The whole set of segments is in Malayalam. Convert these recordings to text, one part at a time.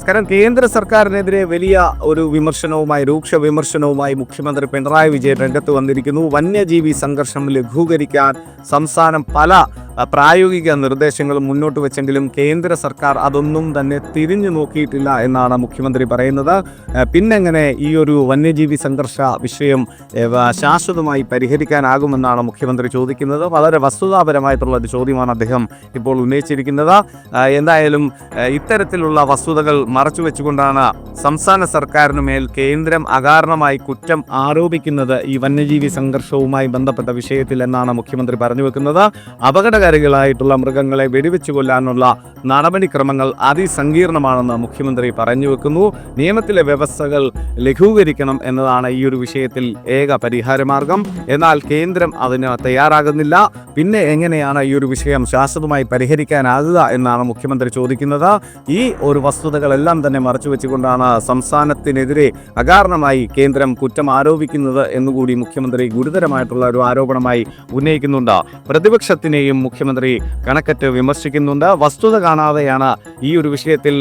നമസ്കാരം. കേന്ദ്ര സർക്കാരിനെതിരെ വലിയ ഒരു വിമർശനവുമായി രൂക്ഷ വിമർശനവുമായി മുഖ്യമന്ത്രി പിണറായി വിജയൻ രംഗത്ത് വന്നിരിക്കുന്നു. വന്യജീവി സംഘർഷം ലഘൂകരിക്കാൻ സംസ്ഥാനം പല പ്രായോഗിക നിർദ്ദേശങ്ങൾ മുന്നോട്ട് വെച്ചെങ്കിലും കേന്ദ്ര സർക്കാർ അതൊന്നും തന്നെ തിരിഞ്ഞു നോക്കിയിട്ടില്ല എന്നാണ് മുഖ്യമന്ത്രി പറയുന്നത്. പിന്നെങ്ങനെ ഈ ഒരു വന്യജീവി സംഘർഷ വിഷയം ശാശ്വതമായി പരിഹരിക്കാനാകുമെന്നാണ് മുഖ്യമന്ത്രി ചോദിക്കുന്നത്. വളരെ വസ്തുതാപരമായിട്ടുള്ള ഒരു ചോദ്യമാണ് അദ്ദേഹം ഇപ്പോൾ ഉന്നയിച്ചിരിക്കുന്നത്. എന്തായാലും ഇത്തരത്തിലുള്ള വസ്തുതകൾ മറച്ചു വെച്ചുകൊണ്ടാണ് സംസ്ഥാന സർക്കാരിന് മേൽ കേന്ദ്രം അകാരണമായി കുറ്റം ആരോപിക്കുന്നത് ഈ വന്യജീവി സംഘർഷവുമായി ബന്ധപ്പെട്ട വിഷയത്തിൽ എന്നാണ് മുഖ്യമന്ത്രി പറഞ്ഞു വെക്കുന്നത്. അപകടകാരികളായിട്ടുള്ള മൃഗങ്ങളെ വെടിവെച്ചു കൊല്ലാനുള്ള നടപടിക്രമങ്ങൾ അതിസങ്കീർണമാണെന്ന് മുഖ്യമന്ത്രി പറഞ്ഞു വെക്കുന്നു. നിയമത്തിലെ വ്യവസ്ഥകൾ ലഘൂകരിക്കണം എന്നതാണ് ഈ ഒരു വിഷയത്തിൽ ഏക പരിഹാരമാർഗം. എന്നാൽ കേന്ദ്രം അതിന് തയ്യാറാകുന്നില്ല. പിന്നെ എങ്ങനെയാണ് ഈ ഒരു വിഷയം ശാശ്വതമായി പരിഹരിക്കാനാകുക എന്നാണ് മുഖ്യമന്ത്രി ചോദിക്കുന്നത്. ഈ ഒരു വസ്തുതകളെല്ലാം തന്നെ മറച്ചു വെച്ചുകൊണ്ടാണ് സംസ്ഥാനത്തിനെതിരെ അകാരണമായി കേന്ദ്രം കുറ്റം ആരോപിക്കുന്നത് എന്നുകൂടി മുഖ്യമന്ത്രി ഗുരുതരമായിട്ടുള്ള ഒരു ആരോപണമായി ഉന്നയിക്കുന്നുണ്ട്. പ്രതിപക്ഷത്തിനെയും മുഖ്യമന്ത്രി കണക്കറ്റ് വിമർശിക്കുന്നുണ്ട്. വസ്തുത കാണാതെയാണ് ഈ ഒരു വിഷയത്തിൽ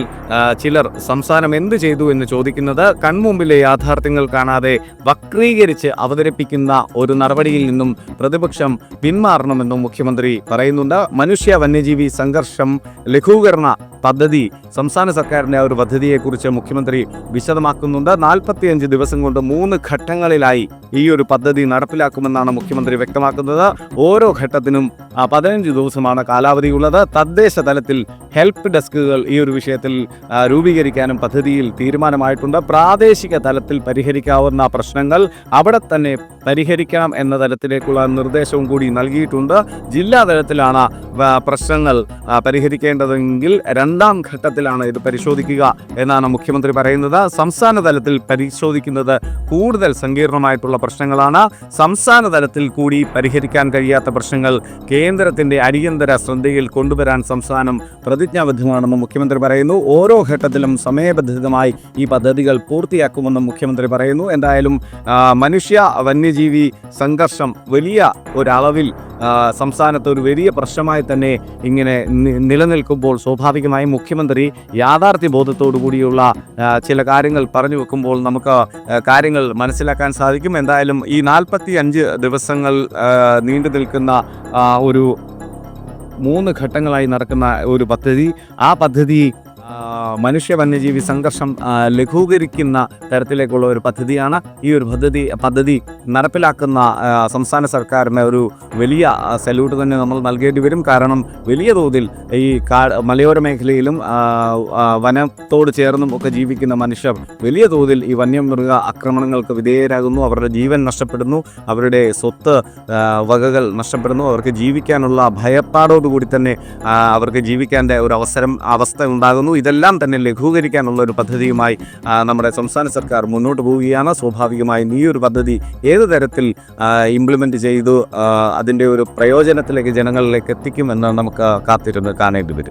ചിലർ സംസ്ഥാനം എന്ത് ചെയ്തു എന്ന് ചോദിക്കുന്നത്. കൺമുമ്പിലെ യാഥാർത്ഥ്യങ്ങൾ കാണാതെ വക്രീകരിച്ച് അവതരിപ്പിക്കുന്ന ഒരു നടപടിയിൽ നിന്നും പ്രതിപക്ഷം പിന്മാറണമെന്നും മുഖ്യമന്ത്രി പറയുന്നുണ്ട്. മനുഷ്യ വന്യജീവി സംഘർഷം ലഘൂകരണ പദ്ധതി സംസ്ഥാന സർക്കാരിന്റെ ആ ഒരു പദ്ധതിയെക്കുറിച്ച് മുഖ്യമന്ത്രി വിശദമാക്കുന്നുണ്ട്. നാൽപ്പത്തിയഞ്ച് ദിവസം കൊണ്ട് മൂന്ന് ഘട്ടങ്ങളിലായി ഈ ഒരു പദ്ധതി നടപ്പിലാക്കുമെന്നാണ് മുഖ്യമന്ത്രി വ്യക്തമാക്കുന്നത്. ഓരോ ഘട്ടത്തിനും പതിനഞ്ച് ദിവസമാണ് കാലാവധിയുള്ളത്. തദ്ദേശ തലത്തിൽ ഹെൽപ്പ് ഡെസ്കുകൾ ഈ ഒരു വിഷയത്തിൽ രൂപീകരിക്കാനും പദ്ധതിയിൽ തീരുമാനമായിട്ടുണ്ട്. പ്രാദേശിക തലത്തിൽ പരിഹരിക്കാവുന്ന പ്രശ്നങ്ങൾ അവിടെ തന്നെ പരിഹരിക്കണം എന്ന തലത്തിലേക്കുള്ള നിർദ്ദേശവും കൂടി നൽകിയിട്ടുണ്ട്. ജില്ലാ തലത്തിലാണ് പ്രശ്നങ്ങൾ പരിഹരിക്കേണ്ടതെങ്കിൽ രണ്ടാം ഘട്ടത്തിലാണ് ഇത് പരിശോധിക്കുക എന്നാണ് മുഖ്യമന്ത്രി പറയുന്നത്. സംസ്ഥാന തലത്തിൽ പരിശോധിക്കുന്നത് കൂടുതൽ സങ്കീർണമായിട്ടുള്ള പ്രശ്നങ്ങളാണ്. സംസ്ഥാന തലത്തിൽ കൂടി പരിഹരിക്കാൻ കഴിയാത്ത പ്രശ്നങ്ങൾ കേന്ദ്രത്തിന്റെ അടിയന്തര ശ്രദ്ധയിൽ കൊണ്ടുവരാൻ സംസ്ഥാനം പ്രതിജ്ഞാബദ്ധമാണെന്ന് മുഖ്യമന്ത്രി പറയുന്നു. ഓരോ ഘട്ടത്തിലും സമയബന്ധിതമായി ഈ പദ്ധതികൾ പൂർത്തിയാക്കുമെന്നും മുഖ്യമന്ത്രി പറയുന്നു. എന്തായാലും മനുഷ്യ വന്യജീവി സംഘർഷം വലിയ ഒരളവിൽ സംസ്ഥാനത്ത് ഒരു വലിയ പ്രശ്നമായി തന്നെ ഇങ്ങനെ നിലനിൽക്കുമ്പോൾ സ്വാഭാവികമായും മുഖ്യമന്ത്രി യാഥാർത്ഥ്യ കൂടിയുള്ള ചില കാര്യങ്ങൾ പറഞ്ഞു വെക്കുമ്പോൾ നമുക്ക് കാര്യങ്ങൾ മനസ്സിലാക്കാൻ സാധിക്കും. എന്തായാലും ഈ നാൽപ്പത്തി അഞ്ച് ദിവസങ്ങൾ നീണ്ടു നിൽക്കുന്ന ഒരു മൂന്ന് ഘട്ടങ്ങളായി നടക്കുന്ന ഒരു പദ്ധതി. ആ പദ്ധതി മനുഷ്യ വന്യജീവി സംഘർഷം ലഘൂകരിക്കുന്ന തരത്തിലേക്കുള്ള ഒരു പദ്ധതിയാണ് ഈ ഒരു പദ്ധതി പദ്ധതി നടപ്പിലാക്കുന്ന സംസ്ഥാന സർക്കാരിന് ഒരു വലിയ സല്യൂട്ട് തന്നെ നമ്മൾ നൽകേണ്ടി വരും. കാരണം വലിയ തോതിൽ ഈ കാ മലയോര മേഖലയിലും വനത്തോട് ചേർന്നും ഒക്കെ ജീവിക്കുന്ന മനുഷ്യർ വലിയ തോതിൽ ഈ വന്യമൃഗ ആക്രമണങ്ങൾക്ക് വിധേയരാകുന്നു. അവരുടെ ജീവൻ നഷ്ടപ്പെടുന്നു. അവരുടെ സ്വത്ത് വകകൾ നഷ്ടപ്പെടുന്നു. അവർക്ക് ജീവിക്കാനുള്ള ഭയപ്പാടോടുകൂടി തന്നെ അവർക്ക് ജീവിക്കാന്റെ ഒരു അവസരം അവസ്ഥ ഉണ്ടാകുന്നു. ഇതെല്ലാം തന്നെ ലഘൂകരിക്കാനുള്ള ഒരു പദ്ധതിയുമായി നമ്മുടെ സംസ്ഥാന സർക്കാർ മുന്നോട്ട് പോവുകയാണ്. സ്വാഭാവികമായും ഈ ഒരു പദ്ധതി ഏത് തരത്തിൽ ഇംപ്ലിമെന്റ് ചെയ്തു അതിന്റെ ഒരു പ്രയോജനത്തിലേക്ക് ജനങ്ങളിലേക്ക് എത്തിക്കുമെന്ന് നമുക്ക് കാത്തിരുന്ന് കാണേണ്ടി വരും.